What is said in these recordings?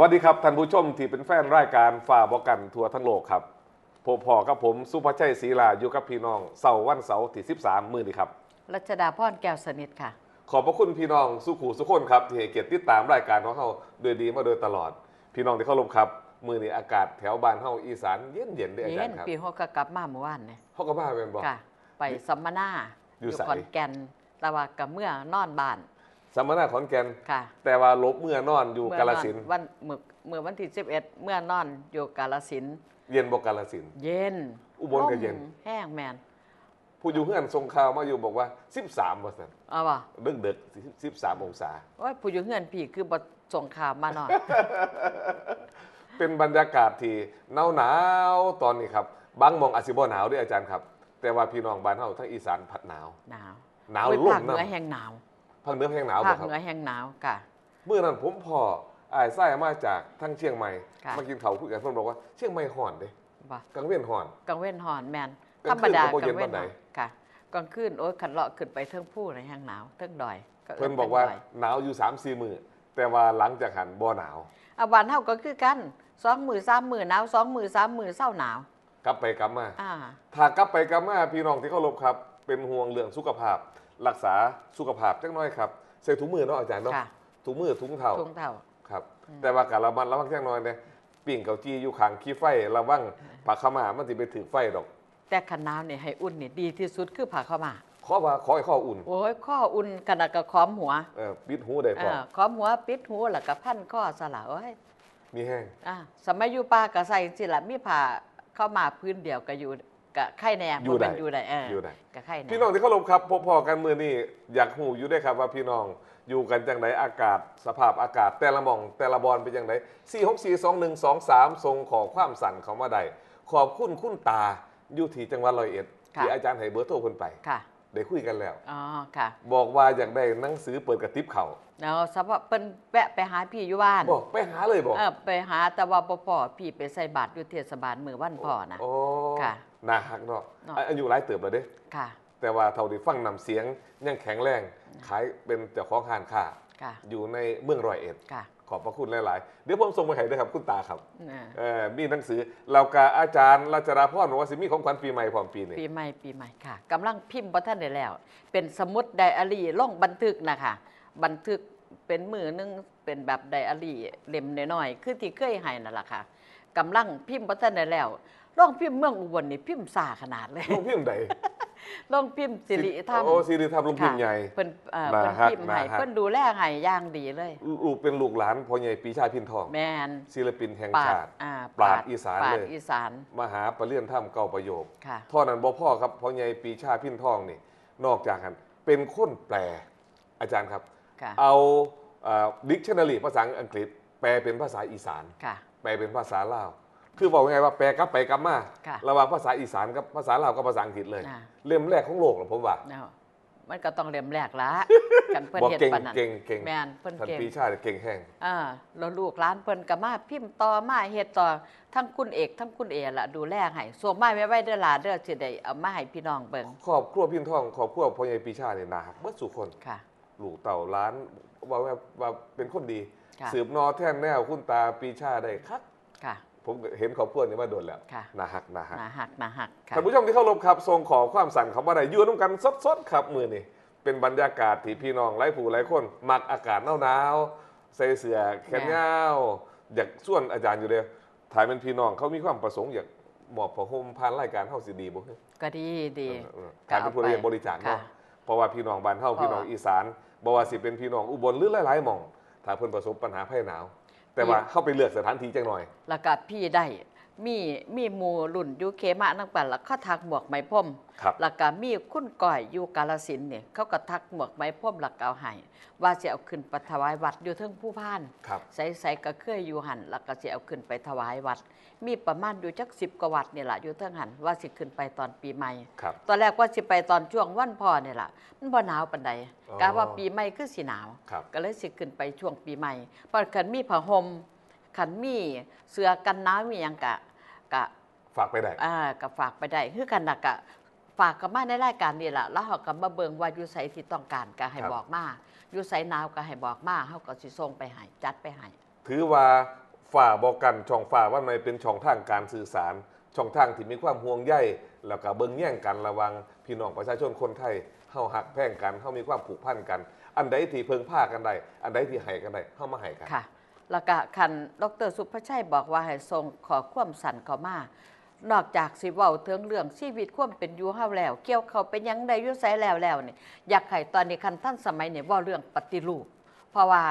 สวัสดีครับท่านผู้ชมที่เป็นแฟนรายการฝ่าบกันทัวร์ทั้งโลกครับผมพอกับผมสุภาชัยศรีลาอยู่กับพี่น้องเสาร์วันเสาร์ที่ 13 มื้อนี้ครับรัชดาพรแก้วสนิทค่ะ ขอบพระคุณพี่น้องสุขูสุขคนครับที่ให้เกียรติติดตามรายการของเราโดยดีมาโดยตลอด พี่น้องที่เคารพครับมื้อนี้อากาศแถวบ้านเฮาอีสานเย็นเย็นๆเด้ออาจาเย็รนย์ครับปีหกก็กลับมาเมื่อวานเนี่ยเฮาก็มาเป็นบ่ ค่ะ ไปสัมมนาอยู่ไส ขอนแก่นแต่ว่ากับเมื่อนอนบ้าน สัมมนาขอนแก่นค่ะ แต่ว่าลบเมื่อนอนอยู่กาฬสินธุ์เมื่อนอนวันเมื่อเมื่อวันที่11 เมื่อนอนอยู่กาลสินธุ์เย็นบ่กาฬสินธุ์ เย็นอุบลก็เย็นมแห้งแมนผู้อยู่เฮือนส่งข่าวมาอยู่บอกว่า 13ว่าซั่นเอาว่ะดึกดึกๆ13 องศาโอ้ยผู้อยู่เฮือนพี่คือบ่ส่งข่าวมานอนเป็นบรรยากาศที่หนาวหนาวๆตอนนี้ครับบางหมองอาจสิบ่หนาวด้วยอาจารย์ครับ แต่ว่าพี่น้องบ้านเฮาทั้งอีสานพัดหนาว หนาวหนาวโอ้ยลภามคเหนือน้ำแห้งหนาว ภาคเหนือแห้งหนาวภาบ่คครับ เหนือแห้งหนาวค่ะ เมื่อนั้นผมพออ้ายไส้มาจากทั้งเชียงใหม่ ค่ะ มากินข้าวคุยกันเพิ่นบอกว่าเชียงใหม่ฮ้อนเด้บ่กลางเว้นฮ้อนกลางเว้นหอนแมนกธลารงรคืมนดาก็บ่กเย็ลานงเว้นปานใดหอนค่ะกลางคืนโอ้ยขันเลาะขึ้นไปเทิงผู้ในแห้งหนาวเทิงดอยเพิ่นบอกว่าดยหนาวอยู่3-4มื้อแต่ว่าหลังจากหันบ่หนาว อาบ้านเฮาก็คือกันสองมือสามมือหนาวสองมือสามมือเศร้าหนาว กลับไปกลับมา อ่า ถ้ากลับไปกลับมาพี่น้องที่เคารพครับ เป็นห่วงเรื่องสุขภาพ รักษาสุขภาพจักหน้อยครับใส่ถุงมือเนาะอาจารย์เนาะค่ะถุงมือถุงเท้าทุ่งเท่าครับแต่ว่าการระมัดระวังจักหน้อยเนี่ยปิ่งเกาจี้อยู่ข้างขี้ไฟระวังผักขาวหมามันสิไปถือไฟดอก แต่ขันหนาวเนี่ยให้อุ่นนี่ดีที่สุดคือผ้าขาวมาขอว่าขอให้ข้ออุ่นโอ้ยข้ออุ่นขนาดกับค้อมหัวเออปิดหูได้พเอออค้อมหัวปิดหูแล้วก็พันข้อสละโอ้ยมีแห้งอ่าสมัยอยู่ป่าก็ใส่สิละมีผ้าเข้ามาพื้นเดียวก็อยู่ กะไข่แหนมอยู่ได้ มันอยู่ได้เอออยู่ได้กะไข่แหนมพี่น้องที่เคารพครับพบพอกันมือนี่อยากหูอยู่ได้ครับว่าพี่น้องอยู่กันจังไดอากาศ สภาพอากาศแต่ละหมองแต่ละบอลเป็นจังได4 6 4 2 1 2 3ทรงขอความสั่นเขามาได้ขอบคุณคุณตาอยู่ที่จังหวัดร้อยเอ็ดที่อาจารย์ให้เบอร์โทรคนไป ค่ะ ได้คุยกันแล้ว อ๋อค่ะบอกว่าอยากได้หนังสือเปิดกระติบเขาแล้วสำหรับเปิ้นแวะไปหาพี่อยู่บ้านบอกไปหาเลยบอกเออไปหาแต่ว่าบ่พอพี่ไปใส่บาตรอยู่เทศบาลมือวันพ่อนะโอ้ค่ะน่าหักเนาะเนาะอายุหลายเติบแล้วเด้ค่ะ แต่ว่าเท่าที่ฟังนำเสียงยังแข็งแรงขายเป็นเจ้าของห้านค้าค่ะ อยู่ในเมืองร้อยเอ็ดค่ะขอบพระคุณหลาย ๆ เดี๋ยวผมส่งไปให้ด้วยครับคุณตาครับอ่าเอ่อมีหนังสือเรากาอาจารย์ราชราพรบอกว่าสิมีของขวัญปีใหม่พร้อมปีนี้ปีใหม่ปีใหม่ค่ะกำลังพิมพ์บ่ท่านได้แล้ว เป็นสมุดไดอารี่ลงบันทึกนะคะบันทึกเป็นมือหนึงเป็นแบบไดอารี่เล่มน้อยๆคือที่เคยให้นั่นแหละค่ะกำลังพิมพ์บ่ท่านได้แล้วลองพิมพ์เมืองอุบลนี่พิมพ์ซ่าขนาดเลยลงพิมพ์ใด ลองพิมพ์สิริธรรมโอ้สิริธรรมลงพิมพ์ใหญ่เพิ่นเอ่อน่าเพิ่นฮักพิมพ์ให้น่าฮักเพิ่นดูแลให้อย่างดีเลยลูกเป็นลูกหลานพ่อใหญ่ปีชาพินทองแมนศิลปินแห่งปราชาดติอ่าปราดอีสานปราดเลยอีสานมหาประเลียนถ้ำเก่าประโยคค่ะเท่อนั้นบ่พ่อครับพ่อใหญ่ปีชาพินทองนี่นอกจากกันเป็นคนแปลอาจารย์ครับค่ะเอาดิกชันนารีภาษาอังกฤษ แปลเป็นภาษาอีสานค่ะแปลเป็นภาษาลาว คือบอกไงว่าแปลกลับไปกลับมาค่ะระหว่างภาษาอีสานกับภาษาลาวกับภาษาอังกฤษเลยอ่าเล่มแรกของโลกนะผมว่า เนาะมันก็ต้องเรียมแรกละ กันเพิ่นบอกเฮ็ดเก่งปานนั้นเก่งเก่ง แม่นเพิ่นท่านเก่ง ปีชาเนี่ยเก่งแห้ง อ่าแล้วลูกหลานเพิ่นก็มาพิมพ์ต่อมาเฮ็ดต่อทั้งคุณเอกทั้งคุณเอล่ะดูแลให้ส่งมาไว้ไว้เด้อล่ะเด้อสิได้เอามาให้พี่น้องเบิ่งครอบครัวพินทองครอบครัวพ่อใหญ่ปีชาเนี่ยนาฮักเมื่อสุคน ค่ะ ลูกเต่าล้านว่าว่าว่าเป็นคนดี ค่ะ สืบนอแท่นแนวคุณตาปีชาได้คักค่ะ ผมเห็นครอบครัวนี้มาโดนแล้วค่ะ นาฮักนาฮักนาหักนาหักค่ะ ท่านผู้ชมที่เข้ารพครับทรงขอความสั่นเขามาได้อยืนน้ำกันสดๆครับมือนี่เป็นบรรยากาศที่พี่น้องไร้ผู้ไร้คนมักอากาศหนาวๆใส่เสื้อแขนยาวอยากส่วนอาจารย์อยู่เดียวถ่ายเป็นพี่น้องเขามีความประสงค์อยากมอบผ้าห่มผ่านรายการเฮาสิดีบ่เฮ้ยก็ดีดี เออการเป็นผู้เรียนบริจาคเนาะค่ะเพราะว่าพี่น้องบ้านเฮาเพราะพี่น้องอีสานบ่ว่าสิเป็นพี่น้องอุบลหรือหลายๆหม่องถ้าเพิ่นประสบปัญหาภัยหนาว แต่ว่าเข้าไปเลือกสถานที่จังหน่อย แล้วก็พี่ได้ มีมีหมู่รุ่นอยู่เขมานังปันแล้วเขาทักหมวกไหมพรมครับ แล้วก็มีคุณก่อยอยู่กาลสินธุ์เนี่ยเขาก็ทักหมวกไหมพรมแล้วก็เอาให้ว่าจะเอาขึ้นไปถวายวัดอยู่เทิงผู้พาน ครับ ใส่ใส่ก็เคยอยู่หันแล้วก็จะเอาขึ้นไปถวายวัด มีประมาณอยู่จักสิบกว่าวัดนี่แหละอยู่เทิงหันว่าสิขึ้นไปตอนปีใหม่ ครับ ตอนแรกว่าสิไปตอนช่วงวันพ่อนี่แหละมันบ่หนาวปานใดอ๋อ กะว่าปีใหม่คือสิหนาว ครับ ก็เลยสิขึ้นไปช่วงปีใหม่เพราะขันมีผ้าห่ม ขันมีเสื้อกันหนาวมีหยังกะกะฝากไปได้อ่าก็ฝากไปได้คือกันน่ะกะฝากกับมาในรายการนี่แหละแล้วเฮาก็มาเบิ่งว่าอยู่ไสที่ต้องการก็ให้ครับบอกมาอยู่ไสหนาวก็ให้บอกมาเฮาก็สิส่งไปให้จัดไปให้ถือว่าฝ่าบอกกันช่องฝ่าว่ามันเป็นช่องทางการสื่อสาร ช่องทางที่มีความห่วงใยแล้วก็เบิ่งแย่งกันระวัง พี่น้องประชาชนคนไทยเฮาหักแพ่งกันเฮามีความผูกพันกัน อันใดที่เพิงผ้ากันได้ อันใดที่ให้กันได้เฮามาให้กันค่ะ แล้วก็คันดรสุภชัยบอกว่าให้ส่งขอความสันเข้ามานอกจากสิเว้าถึงเรื่องชีวิตความเป็นอยู่เฮาแล้ว เกี่ยวเขาเป็นหยังได้อยู่ไสแล้วแล้วนี่อยากให้ตอนนี้คันท่านสมัยนี่เว้าเรื่องปฏิรูป เพราะว่า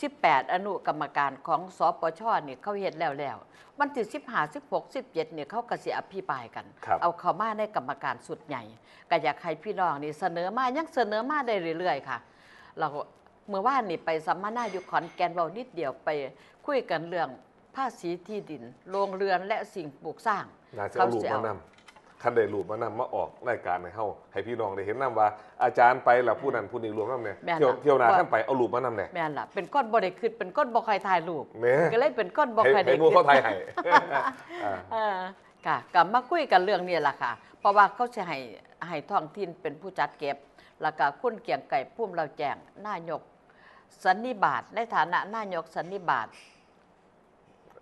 18 อนุกรรมการของสปชนี่เขาเฮ็ดแล้วแล้ววันที่15 16 17เนี่ยเขาก็สิอภิปรายกันครับเอาเข้ามาในกรรมการสุดใหญ่ก็อยากให้พี่น้องนี่เสนอมายังเสนอมาได้เรื่อยๆค่ะเรา เมื่อวานนี่ไปสัมมนาอยู่ขอนแก่นเบานิดเดียวไป คุยกันเรื่องภาษีที่ดินโรงเรือนและสิ่งปลูกสร้างน่าจะเอารูปมานำคันได้รูปมานำมาออกรายการให้เฮาให้พี่น้องได้เห็นนํว่า อาจารย์ไปแล้วผู้นั้นผู้นี้รวมนำเนี่ยแม่นเที่ยวล่ะเที่ยวหนาว่าท่านไปเอารูปมานำเนี่ยแม่นล่ะเป็นก้อนบ่ได้ขึ้นเป็นก้อนบ่ใครถ่ายรูปแหม่ก็เลยเป็นก้อนบ่ให้ใครได้ให้หมู่ขึ้เขานไทยให้อ่าเออค่ะกลับมาคุยกันเรื่องนี้ล่ะค่ะ เพราะว่าเขาจะให้ให้ท้องถิ่นเป็นผู้จัดเก็บ แล้วก็คุณเกียงไก่พุ่มเราแจ้งนายก สันนิบาตในฐานะนายกสันนิบาต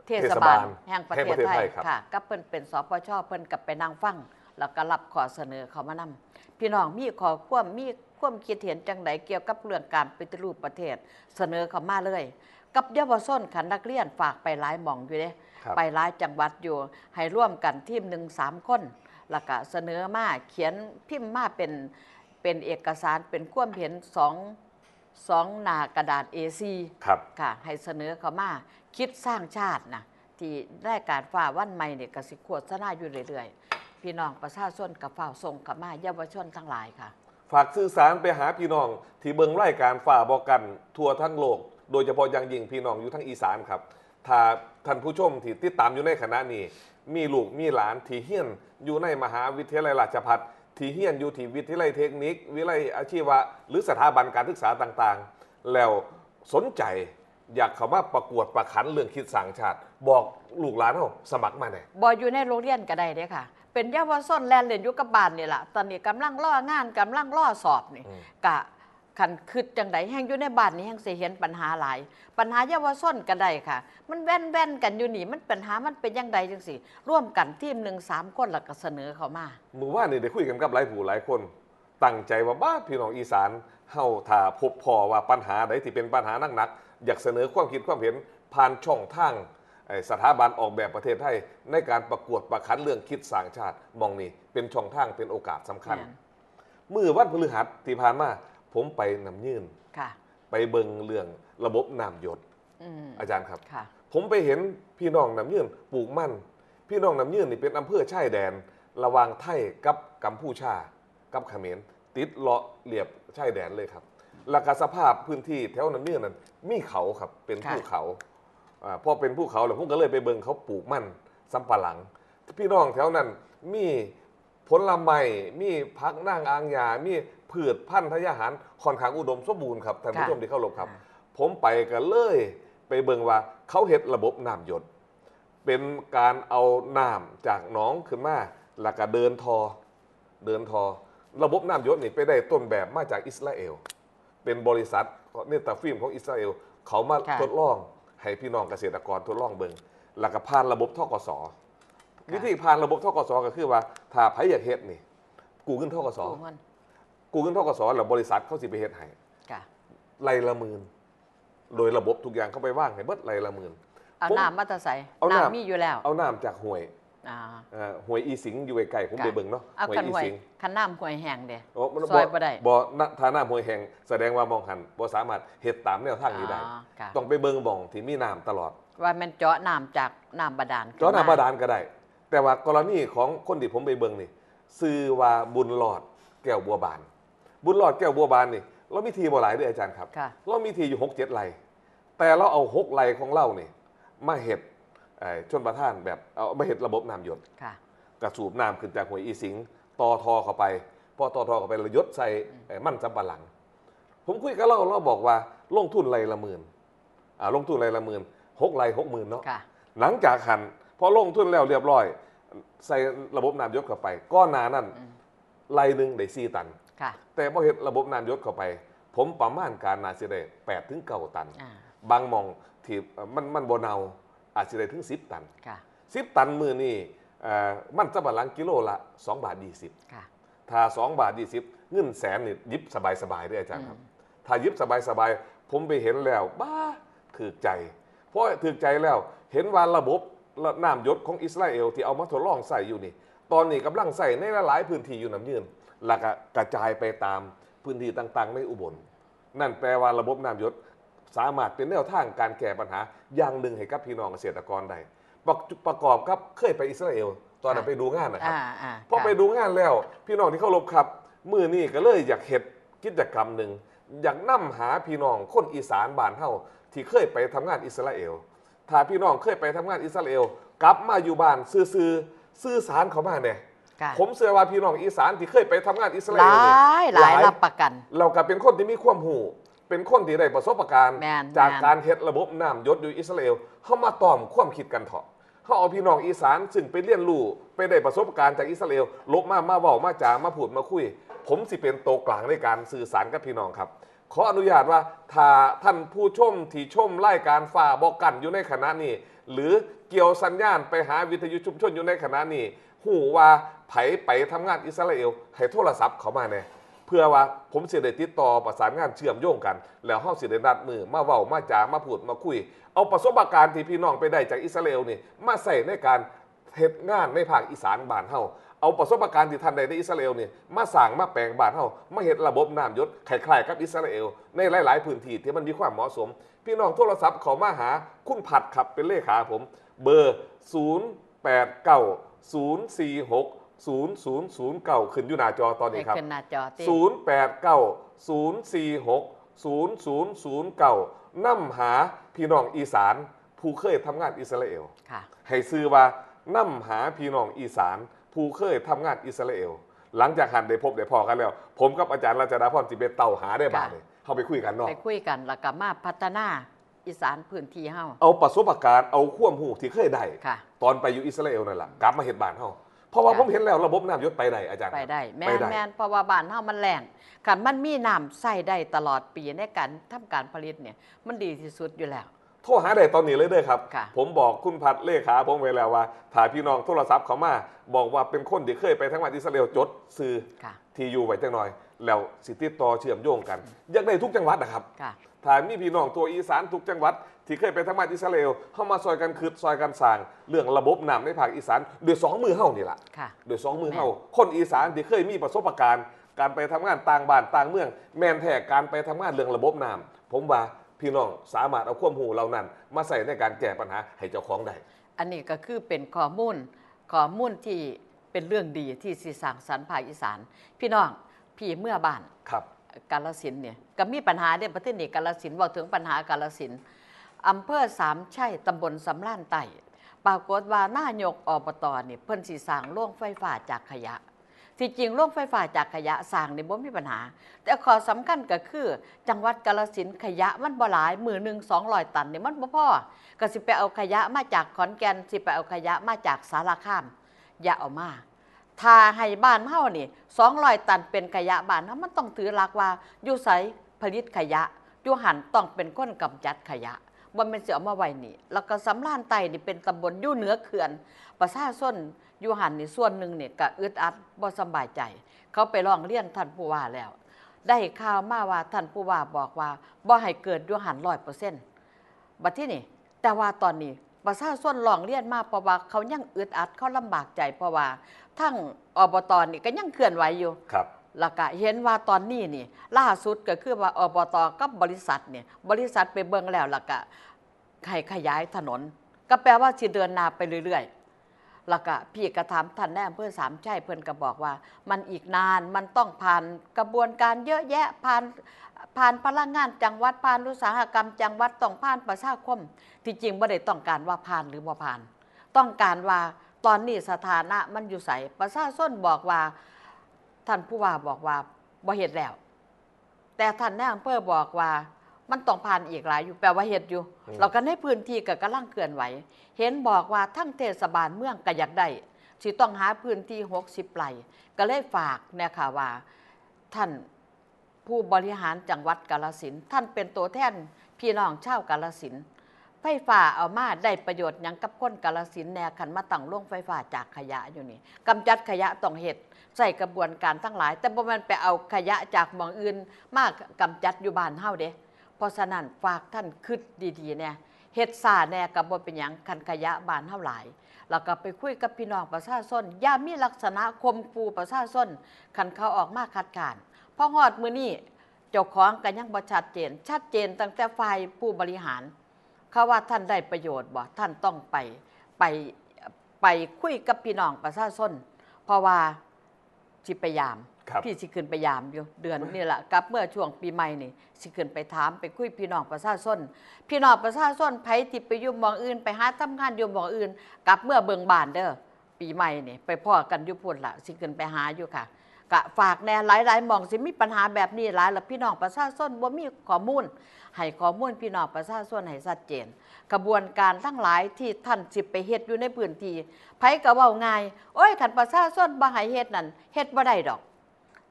เทศบาลเทศบาลแห่งประแห่งเทปศระเทศไทไทยยครับค่ะก็เพิ่นเป็นสปชเพิ่นกับไปนั่งฟังแล้วก็รับขอเสนอเขามานำพี่น้องมีขอความมีความคิดเห็นจังไดเกี่ยวกับเรื่องการปฏิรูปประเทศ เสนอเขามาเลย กับเยาวชนขันนักเรียนฝากไปหลายหม่องอยู่เด้ครับไปหลายจังหวัดอยู่ ให้ร่วมกันทีมหนึ่งสามคนแล้วก็เสนอมาเขียนพิมพ์มาเป็นเป็นเอกสารเป็นความเห็นสอง สองหน้ากระดาษ A4 ครับ ค่ะ ให้เสนอเขามา คิดสร้างชาตินะที่ได้การฝ่าวันใหม่เนี่ยกสิขวดสนาอยู่เรื่อยๆ พี่น้องประชาชนกับฝ่าส่งกับมาเยาวชนทั้งหลายค่ะ ฝากสื่อสารไปหาพี่น้อง ที่เบิงรายการฝ่าบอกกัน ทั่วทั้งโลก โดยเฉพาะอย่างยิ่งพี่น้องอยู่ทั้งอีสานครับ ถ้าท่านผู้ชมที่ติดตามอยู่ในคณะนี้ มีลูกมีหลานที่เฮียนอยู่ในมหาวิทยาลัยราชภัฏ ที่เฮียนอยู่ที่วิทยาลัยเทคนิค วิทยาลัยอาชีวะ หรือสถาบันการศึกษาต่างๆ แล้วสนใจอยากเข้ามาประกวดประขันเรื่องคิดสร้างชาติ บอกลูกหลานเขาสมัครมาเนี่ยบออยู่ในโรงเรียนก็ได้เด้ค่ะ เป็นเยาวชนแลนเรียนอยู่กับบ้านนี่แหละตอนนี้กำลังล่องานกำลังล่อสอบนี่อืมกะ ขันคืดจังไดแห่งอยู่ในบ้านนี่แห่งสิเห็นปัญหาหลาย ปัญหาเยาวชนก็ได้ค่ะ มันแว่นแว่นๆกันอยู่นี่มันปัญหามันเป็นยังไงจังสิร่วมกันทีมหนึ่งสามคนแล้วก็เสนอเขามามือว่านี่ได้คุยกันกับหลายผู้หลายคน ตั้งใจว่าบ้าพี่น้องอีสานเฮาถ้าพบพอว่าปัญหาใดที่เป็นปัญหาหนักๆอยากเสนอความคิดความเห็นผ่านช่องทางไอ้สถาบันออกแบบประเทศไทยในการประกวดประคันเรื่องคิดสร้างชาติมองนี่เป็นช่องทางเป็นโอกาสสำคัญแม่นมือวันพฤหัสที่ผ่านมา ผมไปนำยื่นค่ะ ไปเบิงเรื่องระบบน้ำหยดอืมอาจารย์ครับ ค่ะ ผมไปเห็นพี่น้องน้ำยื่นปลูกมันพี่น้องน้ำยื่นนี่เป็นอำเภอชายแดน ระหว่างไทยกับกัมพูชา กับเขมรติดเลาะเรียบชายแดนเลยครับแล้วก็สภาพพื้นที่แถวน้ำยื่นนั้นมีเขาครับเป็นค่ะภูเขาอ่าพอเป็นภูเขาแล้วผมก็เลยไปเบิงเขาปลูกมันสำปะหลัง พี่น้องแถวนั้นมี ผลไม้มีพักนั่งอางยามีพืชพันธุ์ทายอาหารค่อนข้างอุดมสมบูรณ์ครับท่านผู้ค่ะชมที่เข้ารบครับ ผมไปกันเลย ไปเบิ่งว่าเขาเฮ็ดระบบน้ำหยด เป็นการเอาน้ำจากหนองขึ้นมาแล้วก็เดินทอ เดินทอ ระบบน้ำหยดนี่ไปได้ต้นแบบมาจากอิสราเอล เป็นบริษัทเนตาฟิล์มของอิสราเอลเขามาค่ะทดลองให้พี่น้องเกษตรกรทดลองเบิ่งแล้วก็ผ่านระบบทกส วิธีผ่านระบบทกสก็คือว่าถ้าไผอยากเฮ็ดนี่ กูขึ้นทกสกู้เงินกูขึ้นทกสแล้วบริษัทเขาสิไปเฮ็ดให้ค่ะไล่ละหมื่นโดยระบบทุกอย่างเข้าไปว่างให้เบิดไล่ละหมื่นเอาผมน้ำมาตะใส่เอาน้ำน้ำมีอยู่แล้ว เอาน้ำจากห่วยอ่าเอ่อห่วยอีสิงห์อยู่ไกลๆผมค่ะไปเบิ่งเนาะเอาห่วยคันอีหวยสิงห์คันน้ำหวยแห้งเด้โอ้มันซอยบ่ได้บ่ณทาน้ำห่วยแห่งแสดงว่ามองหันบ่สามารถเฮ็ดตามแนวทางนี้ได้อ๋อค่ะต้องไปเบิ่งบ่องที่มีน้ำตลอด ว่ามันเจาะน้ำจากน้ำบาดาลขึ้เจ้าน้ำมบาดาลก็ได้ แต่ว่ากรณีของคนที่ผมไปเบิ่งนี่ซื้อว่าบุญหลอดแก้วบัวบาน บุญหลอดแก้วบัวบานนี่เรามีทีบ่หลายเด้วยอาจารย์ครับ ค่ะ เรามีทีอยู่หกเจ็ดไร่แต่เราเอาหกไร่ของเรานี่มาเห็ดเอ่อชนประทานแบบเอามาเห็ดระบบน้ำหยด ค่ะ กระสูบน้ำขึ้นจากหวยอีสิงต่อทอเข้าไป พอต่อทอเข้าไประยศใส่เอ่อมันสำปะหลัง ผมคุยกับเราเราบอกว่าลงทุนไรละหมื่นอ่าลงทุนไรละหมื่นหกไรหกหมื่นเนาะค่ะ หลังจากหัน พอลงทุนแล้วเรียบร้อย ใส่ระบบน้ำหยศเข้าไป ก้อนหนานั่นอืมไรหนึ่งได้สี่ตันค่ะแต่พอเห็ดระบบน้ำหยศเข้าไป ผมประมาณการนาสิได้แปดถึงเก้าตันอ่าบางหมองที่เอ่อมันมันบ่เนาอาจจะได้ถึง10ตันค่ะ10ตันมือนี่เอ่อมันจะบาหลังกิโลละ2บาท20ค่ะถ้า2บาท20เงินแสนนี่ยิบสบายสบายๆด้วยอาจารย์ครับ ถ้ายิบสบายสบายๆผมไปเห็นแล้วบ้าถือใจ เพราะถือใจแล้วเห็นว่าระบบ น้ำยศของอิสราเอลที่เอามาทดลองใส่อยู่นี่ ตอนนี้กำลังใส่ในหลายๆพื้นที่อยู่น้ำยืนแล้วก็กระจายไปตามพื้นที่ต่างๆ ในอุบล นั่นแปลว่าระบบน้ำยศสามารถเป็นแนวทางการแก้ปัญหาอย่างหนึ่งให้กับพี่น้องเกษตรกรได้ประประกอบกับเคยไปอิสราเอล ตอนนั้นค่ะไปดูงานนะครับอ่าอ่าพอไปดูงานแล้ว พี่น้องที่เข้ารบครับมือนี่ก็เลยอยากเห็ดกิจกรรมหนึ่งอยากนํหาพี่น้องคนอีสานบ้านเฮาที่เคยไปทำงานอิสราเอล ถ้าพี่น้องเคยไปทำงานอิสราเอล กลับมาอยู่บ้านซื่อๆซื่อสารเขามาเนี่ยค่ะผมเชื่อว่าพี่น้องอีสานที่เคยไปทำงานอิสราหเอลลาเนี่ยยหลาย รับประกัน เราก็เป็นคนที่มีความหูเป็นคนที่ได้ประสบการณ์ แม่นจากแม่น การเฮ็ดระบบน้ำยศอยู่อิสราเอลเข้ามาตอมความคิดกันเถอะเขาเอาพี่น้องอีสานซึ่งไปเรียนรู้ไปได้ประสบการณ์จากอิสราเอลลบมามาเว้ามาจามาพูดมาคุย ผมสิเป็นโตวกลางในการสื่อสารกับพี่น้องครับ ขออนุญาตว่าถ้าท่านผู้ชมที่ชมรายการฝ่าบอกกันอยู่ในขณะนี้ หรือเกี่ยวสัญญาณไปหาวิทยุชุมชนอยู่ในขณะนี้หูว่าไผไปทำงานอิสราเอลให้โทรศัพท์เขามาแน่เพื่อว่าผมสิได้ติดต่อประสานงานเชื่อมโยงกัน แล้วเฮาสิได้นัดมือมาเว้ามาจามาพูดมาคุย เอาประสบการณ์ที่พี่น้องไปได้จากอิสราเอลนี่มาใส่ในการเฮ็ดงานในภาคอีสานบ้านเฮา เอาประสบการณ์ที่ท่านได้ในอิสราเอลนี่มาสร้างมาแปลงบ้านเฮามาเฮ็ดระบบน้ำยศคล้ายๆกับอิสราเอล ในหลาย ๆ พื้นที่ที่มันมีความเหมาะสม พี่น้องโทรศัพท์เขามาหาคุณผัดครับเป็นเลขาผม เบอร์ 089 046 0009 ขึ้นอยู่หน้าจอตอนให้นี้ครับขึ้นหน้าจอติ089 046 0009นํหาพี่น้องอีสานผู้เคยทำงานอิสราเอลค่ะให้ซื้อว่านํหาพี่น้องอีสาน ผู้เคยทำงานอิสราเอล หลังจากหันได้พบได้พอกันแล้ว ผมกับอาจารย์ราชดาพรสิเบเต่าหาได้บ้างเลยเข้าไปคุยกันเนาะไปคุยกันแล้วก็มาพัฒนาอีสานพื้นที่เฮาเอาประสบการณ์เอาความหูที่เคยได้ค่ะตอนไปอยู่อิสราเอลนั่นแหละกลับมาเห็นบ้านเฮาเพราะว่าค่ะผมเห็นแล้วระบบน้ำยศไปได้อาจารย์ไปได้แม่ไปนได้แม่นเพราะว่าบ้านเฮามันแรงคันมันมีน้ำใส่ได้ตลอดปีในการทำการผลิตเนี่ยมันดีที่สุดอยู่แล้ว โทรหาได้ตอนนี้เลยเด้อครับ ค่ะ ผมบอกคุณพัดเลขาผมไว้แล้วว่าถ้าพี่น้องโทรศัพท์เขามา บอกว่าเป็นคนที่เคยไปทั้งวันอิสราเอลจดซื้อค่ะ ที่อยู่ไว้จังหน่อย แล้วสิติดต่อเชื่อมโยงกันอยังได้ทุกจังหวัดนะครับ ค่ะ ถ้ามีพี่น้องตัวอีสานทุกจังหวัด ที่เคยไปทั้งวันอิสราเอลเข้ามาซอยกันคืดซอยกันสร้าง เรื่องระบบน้ำในภาคอีสานด้วยสองมือเฮานี่แหละค่ะ โดยสองมือเฮาคนอีสานที่เคยมีประสบการณ์ การไปทำงานต่างบ้านต่างเมือง แมนแท้การไปทำงานเรื่องระบบน้ำผมว่า พี่น้องสามารถเอาความหูเหล่านั้น มาใส่ในการแก้ปัญหาให้เจ้าของได้ อันนี้ก็คือเป็นข้อมูลข้อมูลที่เป็นเรื่องดีที่สิสร้างสรรค์ภาคอีสาน พี่น้องพี่เมื่อบ้านครับกาลสินธุ์เนี่ยก็มีปัญหาเนี่ยประเทศนี้กาลสินธุ์บอกถึงปัญหากาลสินธุ์อำเภอสามชัยตำบลสำล้านไต่ปรากฏว่าหน้ายกอบตนี่เพิ่นสิสร้างโรงไฟฟ้าจากขยะ ที่จริงโรงไฟฟ้าจากขยะสร้างในบ่มีปัญหา แต่ข้อสำคัญก็คือ จังหวัดกาลสินขยะมันบ่หลายมือหนึ่ง200ตันนี่มันบ่พอก็สิไปเอาขยะมาจากขอนแก่นสิไปเอาขยะมาจากสารคาม อย่าเอามาถ้าให้บ้านเฮานี่200ตันเป็นขยะบ้านเฮามันต้องถือหลักว่าอยู่ไสผลิตขยะอยู่หันต้องเป็นคนกำจัดขยะ บ่แม่นเสิเอมาไว้นี่ แล้วก็สำลานไตนี่เป็นตำบลอยู่เหนือเขื่อนประชาชนอยู่หันนี่ส่วนหนึ่งเนี่ยก็อึดอัดบ่สบายใจ เขาไปร้องเรียนท่านผู้ว่าแล้ว ได้ข่าวมาว่าท่านผู้ว่าบอกว่าบ่ให้เกิดอยู่หันร้อยเปอร์เซ็นต์บัดที่นี่แต่ว่าตอนนี้ประชาชนร้องเรียนมาเพราะว่าเขายังอึดอัดเขาลำบากใจเพราะว่าทั้งอบตนี่ก็ยังเคลื่อนไหวอยู่ครับ ล้วก็เห็นว่าตอนนี้นี่ล่าสุดก็คือว่าอบตกับบริษัทเนี่ยบริษัทไปเบิ่งแล้วล้วก็ให้ขยายถนน ก็แปลว่าสิเดินนาไปเรื่อยๆแล้วก็พี่กระทำท่านแน่อำเพื่อสามชัยเพิ่อนก็บอกว่า มันอีกนานมันต้องผ่านกระบวนการเยอะแยะผ่านผ่านพลังงานจังหวัดผ่านอุตสาหกรรม จังหวัดต้องผ่านประชาคม ที่จริงบ่ได้ต้องการว่าผ่านหรือบ่ผ่าน ต้องการว่าตอนนี้สถานะมันอยู่ใสประชาชนบอกว่า ท่านผู้ว่าบอกว่าบ่เฮ็ดแล้ว แต่ท่านนายอำเภอบอกว่า มันต้องผ่านอีกหลายอยู่แปลว่าเฮ็ดอยู่อืมเราก็ในพื้นที่ก็กำลังเคลื่อนไหว เห็นบอกว่าทั้งเทศบาลเมืองก็อยากได้สิต้องหาพื้นที่60ไร่ก็เลยฝากเนี่ยค่ะว่า ท่านผู้บริหารจังหวัดกาฬสินธุ์ท่านเป็นตัวแทนพี่น้องชาวกาลสินธุ์ ไฟฟ้าเอามาได้ประโยชน์หยังกับคนกาลสินธุ์แนขันมาตั้งโรงไฟฟ้าจากขยะอยู่นี่กำจัดขยะต้องเฮ็ดใส่กระบวนการทั้งหลาย แต่บ่แมันไปเอาขยะจากหมองอื่น มากกำจัดอยู่บ้านเฮาเด้เพราะฉะนั้นฝากท่านคิดดีๆเนี่ยเฮ็ดซาแน่กับบ่เป็นหยังคันขยะบ้านเฮาหลาย แล้วก็ไปคุยกับพี่น้องประชาชนอย่ามีลักษณะคมคูประชาชนคันเขาออกมาคัดค้านเพราะฮอดมื้อนี้เจ้าของก็ยังบ่ชัดเจน ชัดเจนตั้งแต่ฝ่ายผู้บริหาร เขาว่าท่านได้ประโยชน์บ่ท่านต้องไปไปไปคุยกับพี่น้องประชาชนเพราะว่าสิไปยามครับพี่สิขึ้นไปยามอยู่เดือนนี่แหละกับเมื่อช่วงปีใหม่นี่สิขึ้นไปถามไปคุยพี่น้องประชาชนพี่น้องประชาชนไผที่ไปอยู่หมองอื่น ไปหาทำงานอยู่หมองอื่นกลับเมื่อเบิงบานเด้อปีใหม่นี่ไปพ่อกันอยู่พุ่นละสิขึ้นไปหาอยู่ค่ะ กะฝากแน่หลายๆมองสิมีปัญหาแบบนี้หลายแล้วพี่น้องประชาชนบ่มีข้อมูลให้ข้อมูลพี่น้องประชาชนให้ชัดเจน กระบวนการทั้งหลายที่ท่านสิไปเฮ็ดอยู่ในพื้นที่ไผก็เว้าง่ายโอ้ยคันประชาชนบ่ให้เฮ็ดนั่นเฮ็ดบ่ได้ดอก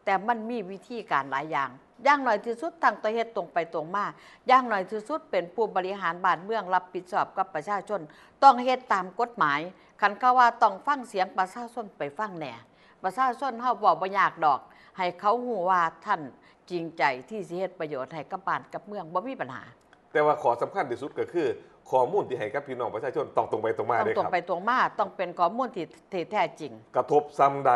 แต่มันมีวิธีการหลายอย่างอย่างหน่อยที่สุดทางตัวเฮ็ดตรงไปตรงมาอย่างหน่อยที่สุดเป็นผู้บริหารบ้านเมืองรับผิดชอบกับประชาชน ต้องเฮ็ดตามกฎหมายคันเขาว่าต้องฟังเสียงประชาชนไปฟังแหน่ ประชาชนเฮาบอกบ่ยากดอก ให้เขาฮู้ว่าท่านจริงใจที่สิเฮ็ดประโยชน์ให้กับบ้านกับเมืองบ่มีปัญหา แต่ว่าขอสำคัญที่สุดก็คือข้อมูลที่ให้กับพี่น้องประชาชนต้องตรงไปตรงมาต้องเลยตรคงรับ ไปตรงมาต้องเป็นข้อมูลที่ที่แท้จริง กระทบซ้ำใด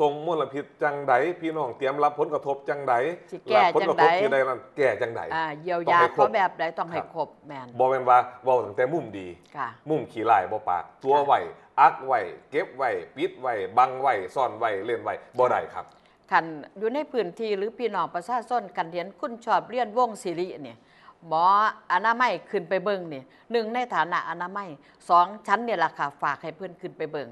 ทรงมลพิษจังใดพี่น้องเตรียมรับผลกระทบจังใดสิแก้รับผลกระทบจังใด ที่ใดนั้นแก้จังใด อ่าเยียวยาต้องให้ครบเขาแบบใดต้องให้ครับ ครบแม่นบอแมนว่าเว้าตั้งแต่มุมดี ค่ะ มุมขี่ลายบ่ปาก ตัวไหว อักไหวเก็บไหวปิดไหวบังไหวซ่อนไหวเล่นไหวบ่ได้ครับคันอยู่ในพื้นที่หรือพี่น้องประชาชนกันเรียนคุณชอบเรียนวงศิริเนี่ยหมออนามัยขึ้นไปเบิงเนี่ยหนึ่งในฐานะอนามัยสองชั้นเนี่ยล่ะค่ะฝากให้เพื่อนขึ้นไปเบิง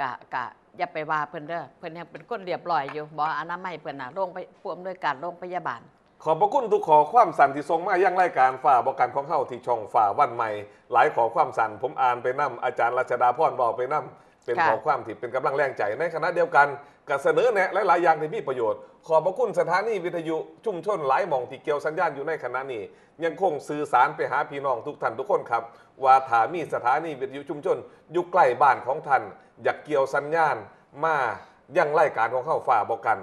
กะกะอย่าไปว่าเพิ่อนเด้อเพิ่อนยังเป็นคนเรียบร้อยอยู่หมออนามัยเพิ่อนน่ะโรงไปผู้อำนวยการโรงพยาบาล ขอบพระคุณทุกขอความสันที่ทรงมายังรายการฝ่าบอกกันของเข้าที่ช่องฝ่าวันใหม่ หลายขอความสันผมอ่านไปนํอาจารย์รัชดาพรบอกไปนํเป็นค่ะขอความที่เป็นกำลังแรงใจในขณะเดียวกันก็เสนอแนะหลายๆอย่างที่มีประโยชน์ ขอบพระคุณสถานีวิทยุชุมชนหลายหม่องที่เกี่ยวสัญญาณอยู่ในขณะนี้ ยังคงสื่อสารไปหาพี่น้องทุกท่านทุกคนครับ ว่าถามีสถานีวิทยุชุมชน อยู่ใกล้บ้านของท่านอยากเกี่ยวสัญญาณมายังรายการของเข้าฝ่าบอกกัน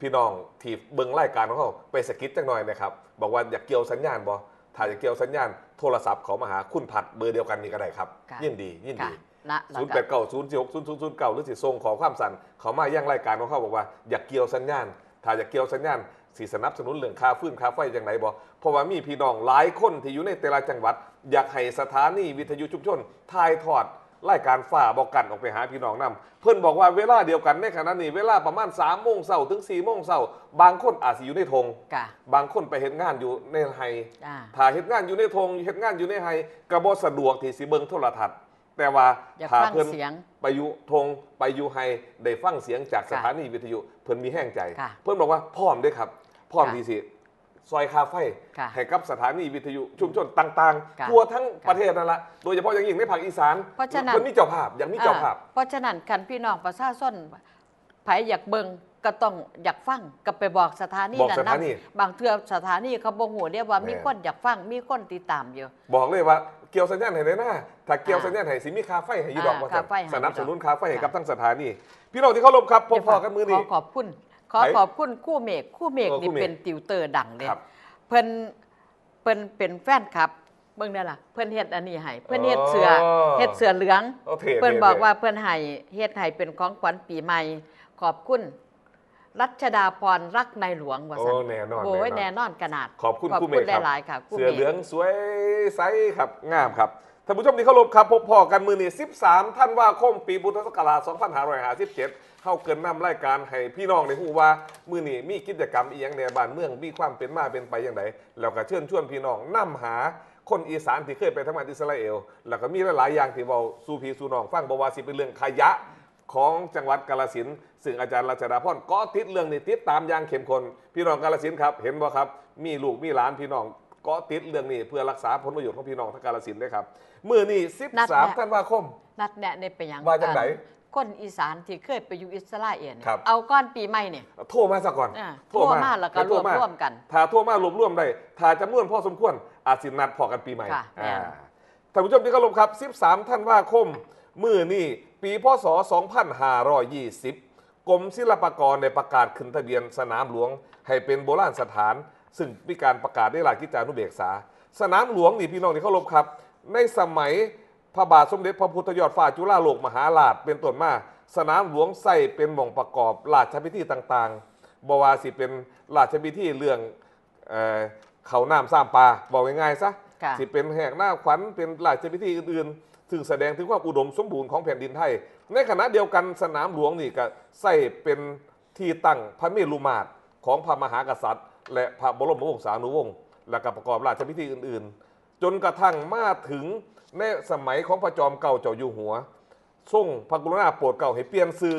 พี่น้องที่เบิ่งรายการของเขาไปสกิดจังหน่อยนะครับบอกว่าอยากเกี่ยวสัญญาณบ่ถ้าอยากเกี่ยวสัญญาณโทรศัพท์เขามาหาคุณผัดเบอร์เดียวกันนี่ก็ได้ครับ ค่ะ ยินดียินค่ะดี นะแล้วศูนย์ก็แปดเก้าศูนย์สี่หกศูนย์ศูนย์ศูนย์เก้าหรือสิส่งขอความสั่นเขามายังรายการของเขาบอกว่าอยากเกี่ยวสัญญาณ ถ้าอยากเกี่ยวสัญญาณสีสนับสนุนเรื่องค่าฟื้นค่าไฟจังไหนบ่เพราะว่ามีพี่น้องหลายคนที่อยู่ในแต่ละจังหวัด อยากให้สถานีวิทยุชุมชนถ่ายทอด รายการฝ่าบอกกันออกไปหาพี่น้องนํเพื่อนบอกว่าเวลาเดียวกันในขณะนี้เวลาประมาณ3ามโมงเช้าถึง4ี่โมงเช้าบางคนอาจสิอยู่ในธงกะบางคนไปเห็นงานอยู่ในไฮอ่าถ้าเห็นงานอยู่ในธงเห็นงานอยู่ในไฮกระบสะดวกที่สิเบิงโทรทัศน์ แต่ว่าอยากถ้าฟังเพิ่นเสียง ไปอยู่ธงไปอยู่ไฮได้ฟังเสียงจากสถานีวิทยุ เพิ่นมีแห้งใจ ค่ะ เพิ่นบอกว่าพร้อมเด้วยครับ พร้อมค่ะที่สิ ซอยคาไฟค่ะให้กับสถานีวิทยุชุมชนต่างค่ะๆ ทั่วทั้งค่ะประเทศนั่นละโดยเฉพาะอย่างยิ่งในภาคอีสานเพราะฉะนั้นเพิ่นมีเจ้าภาพอย่างมีเจ้าภาพ อ่เพราะฉะนั้นคันพี่น้องประชาชนไผอยากเบิงก็ต้องอยากฟังก็ไปบอกสถานีบอกนั้นสถานีบางเทื่อสถานีเขาบ่ฮู้เรียกว่าแม่ มีคนอยากฟังมีคนติดตามอยู่ บอกเลยว่าเกี่ยวสัญญาณให้ได้หน้าถ้าเกี่ยวอ่าสัญญาณให้สิมีคาไฟให้อยูดอกอ่าว่าค่าไฟให้สนับสนุนคาไฟให้ค่ะกับทั้งสถานีพี่น้องที่เคารพครับพบพอกันมือขนี้อขอบคุณ ขอไหนขอบคุณคู่เมฆคู่เมฆเออคู่นี่เมฆเป็นติวเตอร์ดังเลยครับเพิ่นเพิ่นเป็นแฟนคลับเบิ่งได้ล่ะเพิ่นเฮ็ดอันนี้ให้เพิ่นเฮ็ดเสืออ๋อเฮ็ดเสือเหลืองโอเคเพิ่นท่บอกท่ว่าเพิ่นให้เฮ็ดให้เป็นของขวัญปีใหม่ ขอบคุณรัชดาพรรักในหลวงว่าโอ้ซั่นแน่นอนโอ้ยแน่แน่นอนนอนขนาด ขอบคุณขอบคู่เมคุณฆครับหลายๆค่ะคู่เสือเมฆเหลืองสวยใสครับงามครับ ท่านผู้ชมที่เคารพครับพบพ่อกันมือนี้13 ท่านว่าคมปีพุทธศักราช2557เข้าเกินนำรายการให้พี่น้องในหูว่ามือนี้มีกิจกรรมอีหยังในบ้านเมืองมีความเป็นมาเป็นไปอย่างไรแล้วก็เชิญชวนพี่น้องนํหาคนอีสานที่เคยไปทำงานอิสราเอล แล้วก็มีหลายๆอย่างที่เบาสู่พี่สู่น้องฟังบว่าสิเป็นเรื่องขยะของจังหวัดกาลสินธุ์ซึ่งอาจารย์รัชดาพรก็ติดเรื่องนี้ติดตามอย่างเข้มข้นพี่น้องกาลสินครับ เห็นบ่ครับ มีลูกมีหลานพี่น้อง ก็ติดเรื่องนี้เพื่อรักษาผลประโยชน์ของพี่น้องทั้งกาลสินธุ์ด้วยครับมือนี้นัดแนะ 13ธันวาคม นัดแนะในไปหยังว่าจังไหนอ่คนอีสานที่เคยไปอยู่อิสราเอลเนี่ยครับ เอาก้อนปีใหม่เนี่ย โทรมาซะก่อนอ่าโทรมาแล้วก็ให้โทรารวมๆกันถ้าโทรมารวมร่วมได้ถ้าจำนวนพอสมควรอาจสินัดพอกันปีใหม่ค่ะแม่น อ่าท่านผู้ชมที่เคารพครับ 13ท่านว่าคม มือนี่ปีพศ 2520 กรมศิลปากรได้ประกาศขึ้นทะเบียนสนามหลวง ให้เป็นโบราณสถาน ซึ่งมีการประกาศได้หลายกิจจานุเบกษา สนามหลวงนี่พี่น้องที่เคารพครับ ในสมัยพระบาทสมเด็จพระพุทธยอดฟ้าจุฬาโลกมหาราชเป็นต้นมาสนามหลวงใส่เป็นหม่องประกอบราชพิธีต่างๆบว่าสิเป็นราชพิธีเรื่องเอ่อเขาน้ำสามปลาบอกง่ายๆซะค่ะสิเป็นแหกหน้าขวัญเป็นราชพิธีอื่นๆซึ่งแสดงถึงความอุดมสมบูรณ์ของแผ่นดินไทย ในขณะเดียวกันสนามหลวงนี่ก็ใส่เป็นที่ตั้งพระเมรุมาตรของพระมหากษัตริย์ และพระบรมวงศานุวงศ์และก็ประกอบราชพิธีอื่นๆ จนกระทั่งมาถึงในสมัยของพระจอมเก่าเจ้าอยู่หัวทรงพระกรุณาโปรดเกล้าให้เปลี่ยนซื้อ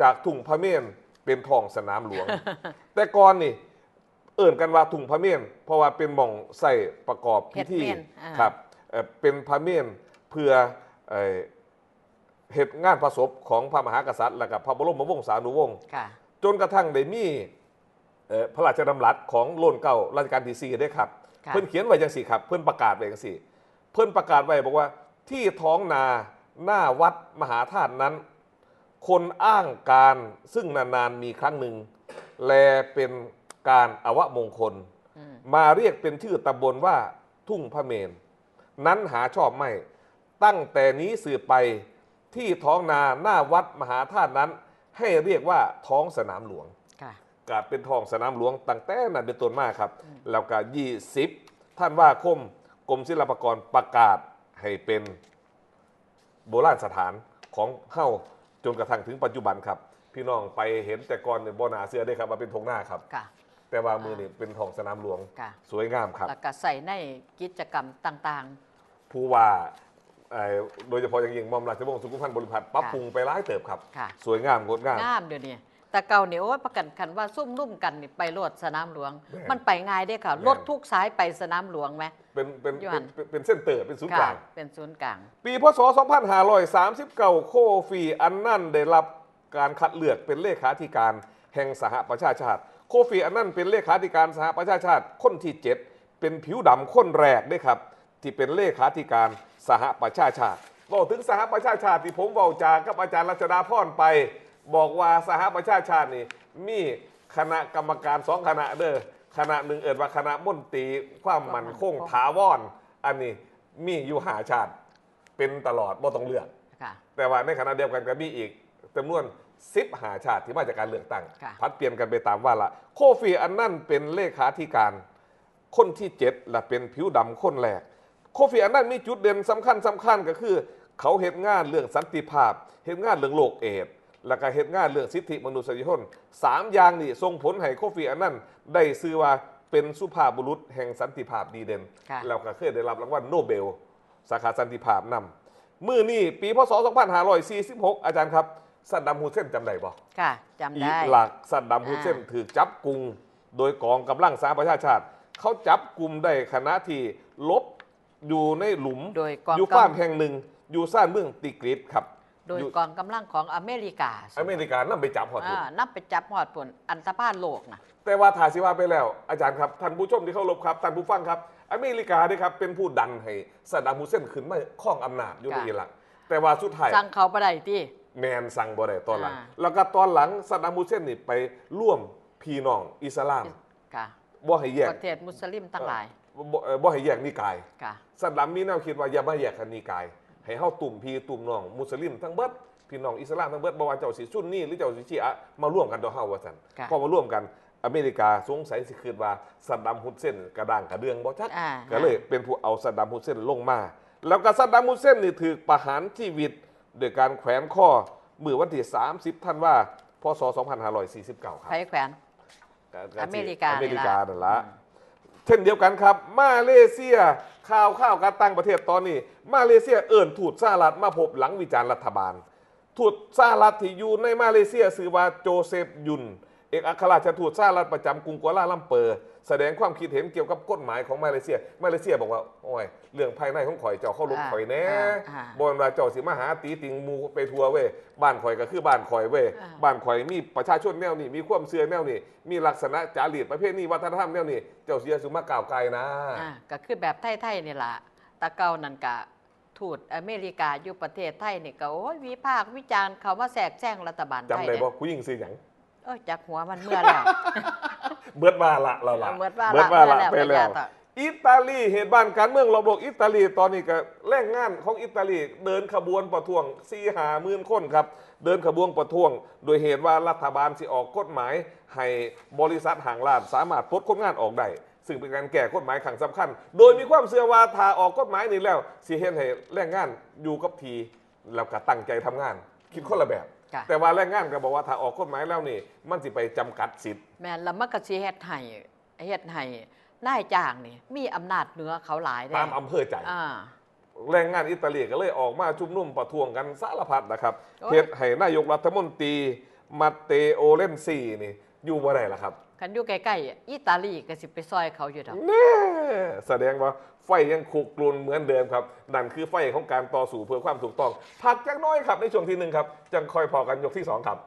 จากทุ่งพระเมรุเป็นทองสนามหลวง แต่ก่อนนี่เอิ่นกันว่าถุงพระเมียนเพราะว่าเป็นหม่องใส่ประกอบพิธีเฮ็ดเมียนอ่า ครับเอ่อเป็นพระเมียนเพื่อเอ่อเหตุงานประสบของพระมหากษัตริย์ และกับพระบรมวงศานุวงศ์ ค่ะ จนกระทั่งได้มีเอ่อ พระราชดำรัสของโลนเก่ารัชกาลที่สี่ได้ครับค่ะเพื่อนเขียนไว้จังสี่ครับ เพื่อนประกาศไว้จังสี่ เพื่อนประกาศไว้บอกว่าที่ท้องนาหน้าวัดมหาธาตุนั้น คนอ้างการซึ่งนานๆมีครั้งหนึ่งแลเป็นการอวมงคลอืมมาเรียกเป็นชื่อตำบลว่าทุ่งพระเมน นั้นหาชอบไม่ ตั้งแต่นี้สืบไปที่ท้องนาหน้าวัดมหาธาตุนั้น ให้เรียกว่าท้องสนามหลวงค่ะ กาเป็นท้องสนามหลวงตั้งแต่นั้นเป็นต้นมาครับ แล้วก็ยี่สิบท่านว่าคมกรมศิลปากรประกาศให้เป็นโบราณสถานของเฮ้าจนกระทั่งถึงปัจจุบันครับ พี่น้องไปเห็นแต่ก่อนเนี่ยบนาเสื้อได้ครับว่าเป็นธงหน้าครับ ค่ะ แต่ว่ามือนี่เป็นท้องสนามหลวง ค่ะ สวยงามครับ แล้วก็ใส่ในกิจกรรมต่าง ผู้ว่าเอ่อโดยเฉพาะอย่างยิ่งหมอมราชวงศ์สุขุมพันธ์บริพัตรปรับปรุงไปร้ายเติบครับ ค่ะ สวยงามงดงาม ๆ งามเดี๋ยวนี้ แต่เก่าเนี่ยโอ้ยประกันคันว่าซุ่มนุ่มกันนี่ไปโลดสนามหลวง แม่นมันไปง่ายเด้อค่ะแม่น รถทุกสายไปสนามหลวงไหม เป็นเป็นอยู่เป็หั่นนเป็นเป็นเส้นเตอร์เป็นศูนย์กค่ะลาง เป็นศูนย์กลาง ปีพศ 2539 โคฟีอันนั่นได้รับการคัดเลือกเป็นเลขาธิการแห่งสหประชาชาติ โคฟีอันนั่นเป็นเลขาธิการสหประชาชาติคนที่ 7 เป็นผิวดำคนแรกด้วยครับ ที่เป็นเลขาธิการสหประชาชาติบอกถึงสหประชาชาติที่ผมบอกจากกับอาจารย์รัชดาพรไป บอกว่าสหประชาชาตินี่มีคณะกรรมการสองคณะเด้อคณะหนึ่งเอิดว่าคณะมนตรีความมั่นคงถาวรอันนี้มีอยู่หาชาติเป็นตลอดบ่ต้องเลือก ค่ะ แต่ว่าในขณะเดียวกันก็มีอีกจำนวนสิบหาชาติที่มาจากการเลือกตั้ง ค่ะ พัดเปลี่ยนกันไปตามว่าละโคฟีอันนั่นเป็นเลขาธิการ คนที่เจ็ดและเป็นผิวดำคนแรก โคฟีอันนั่นมีจุดเด่นสำคัญสำคัญก็คือ เขาเหตุงานเรื่องสันติภาพ เหตุงานเรื่องโลกเอดส์ แล้วก็เหตุงานเรื่องสิทธิมนุษยชนสามอย่างนี่ส่งผลให้โคฟีอันนั่นได้ซื้อว่าเป็นสุภาพบุรุษแห่งสันติภาพดีเด่นค่ะแล้วก็เคยได้รับรางวัลโนเบล สาขาสันติภาพนำมือนี่ปีพศ 2546 อาจารย์ครับสัดดัมฮูเซนจำได้บ่ค่ะจำอีได้หลักสัดดัมฮูเซนอ่าถือจับกลุ่มโดยกองกำลังสหประชาชาติ เขาจับกลุ่มได้ขณะที่ลบอยู่ในหลุมโดยกองอยู่กำฟาร์มแห่งหนึ่งอยู่ซ่านเมืองติกริสครับ โดยอยู่ กองกำลังของอเมริกาอเมริกานั่นไปจับหอดทุน อ่านับไปจับหอดผลอันตรพาลโลกนะ แต่ว่าถ่ายสิว่าไปแล้วอาจารย์ครับ ท่านผู้ชมที่เคารพครับ ท่านผู้ฟังครับ อเมริกาเนี่ยครับ เป็นผู้ดันให้สัดดัมฮูเซนขึ้นมาครองอำนาจอยู่ในค่ะอิรักแต่ว่าสุดท้ายสั่งเขาไปได้ที่ แมนสั่งบ่ได้ตอนหลัง อ่า แล้วก็ตอนหลังซัดดัมฮูเซนนี่ไปร่วมพี่น้องอิสลามค่ะบ่ให้แยกประเทศมุสลิมทั้งหลายบ่เอ่อบ่ให้แยกนิกาย ค่ะซัดดัมมีแนวคิดว่าอย่ามาแยกกันนิกาย ให้เฮาตุ่มพี่ตุ่มน้องมุสลิมทั้งเบิดพี่น้องอิสลามทั้งเบิดบ่ว่าเจ้าสิซุนนี่หรือเจ้าสิชีอะห์มาร่วมกันต่อเฮาว่าซั่นค่ะพอมาร่วมกันอเมริกาสงสัยสิคิดว่าซัดดัมฮุสเซนกระด้างกระเดืองบ่ชัดอ่าก็เลยเป็นผู้เอาซัดดัมฮุสเซนลงมา แล้วก็ซัดดัมฮุสเซนนี่ถูกประหารชีวิตโดยการแขวนคอเมื่อวันที่ 30ธันวาพศ 2549 ครับไผแขวน อเมริกา อเมริกานี่ล่ะนั่นละ เช่นเดียวกันครับ มาเลเซียข่าวข้าวการตั้งประเทศตอนนี้ มาเลเซียเอิ่นถูดสหรัฐมาพบหลังวิจารณ์รัฐบาล ถูดสหรัฐที่อยู่ในมาเลเซียชื่อว่าโจเซฟยุน เอกอัครราชทูตสหรัฐประจำกรุงกัวลาลัมเปอร์ แสดงความคิดเห็นเกี่ยวกับกฎหมายของมาเลเซีย มาเลเซียบอกว่าโอ้ยเรื่องภายในของข่อยเจ้าเข้าลุกข่อยแน่อ่าอ่าบนว่าเจ้าสิมาหาตีติงหมูไปทัวร์เว้ยบ้านข่อยก็คือบ้านข่อยเว้ยอ่าบ้านข่อยมีประชาชนแนวนี้มีความเชื่อแนวนี้มีลักษณะจารีตประเภทนี้วัฒนธรรมแนวนี้เจ้าเสียสุมากล่าวไกลนะอ่าก็คือแบบไทยๆนี่ล่ะตะเกานั่นกะทูตอเมริกาอยู่ประเทศไทยนี่ก็โอ้ยวิพากษ์วิจารณ์เขามาแสกแซงรัฐบาลไทจำยได้เนี่ยบ่ผู้หญิงซื้อหยัง เอ้ยจากหัวมันเมื่อแล้วเบิดว่าละเราละเบิดว่าเบิดว่าละละไปเมื่อแล้แล้ววอิตาลีเหตุบ้านการเมืองรอบโลกอิตาลีตอนนี้ก็แรงงานของอิตาลีเดินขบวนประท้วงซีหามื่นคนครับ เดินขบวนประท้วง โดยเหตุว่ารัฐบาลสิออกกฎหมาย ให้บริษัทห่างลาดสามารถปลดคนงานออกได้ซึ่งเป็นการแก้กฎหมายขังสำคัญ โดยมีความเชื่อว่าถ้าออกกฎหมายนี้แล้วสิเห็นให้แรงงานอยู่กับทีแล้วก็ตั้งใจทำงาน คิดคนละแบบ ค่ะ แต่ว่าแรงงานก็บอกว่าถ้าออกกฎหมายแล้วนี่ มันสิไปจำกัดสิทธิ์ แม่นแล้วมันก็สิเฮ็ดให้เฮ็ดให้นายจ้างนี่มีอำนาจเหนือเขาหลายได้ตามอำเภอใจ อ่า แรงงานอิตาลีก็เลยออกมาชุมนุมประท้วงกันสารพัดนะครับโอ้ยเฮ็ดให้นายกรัฐมนตรีมาเตโอเลนซีนี่อยู่บ่ได้ล่ะครับ คันอยู่ใกล้ๆอิตาลีก็สิไปซอยเขาอยู่ดอกแน่แสดงว่าไฟยังคุกกรุนเหมือนเดิมครับ นั่นคือไฟของการต่อสู้เพื่อความถูกต้อง พักจักน้อยครับในช่วงที่หนึ่งครับจังคอยพอกันยกที่สองครับ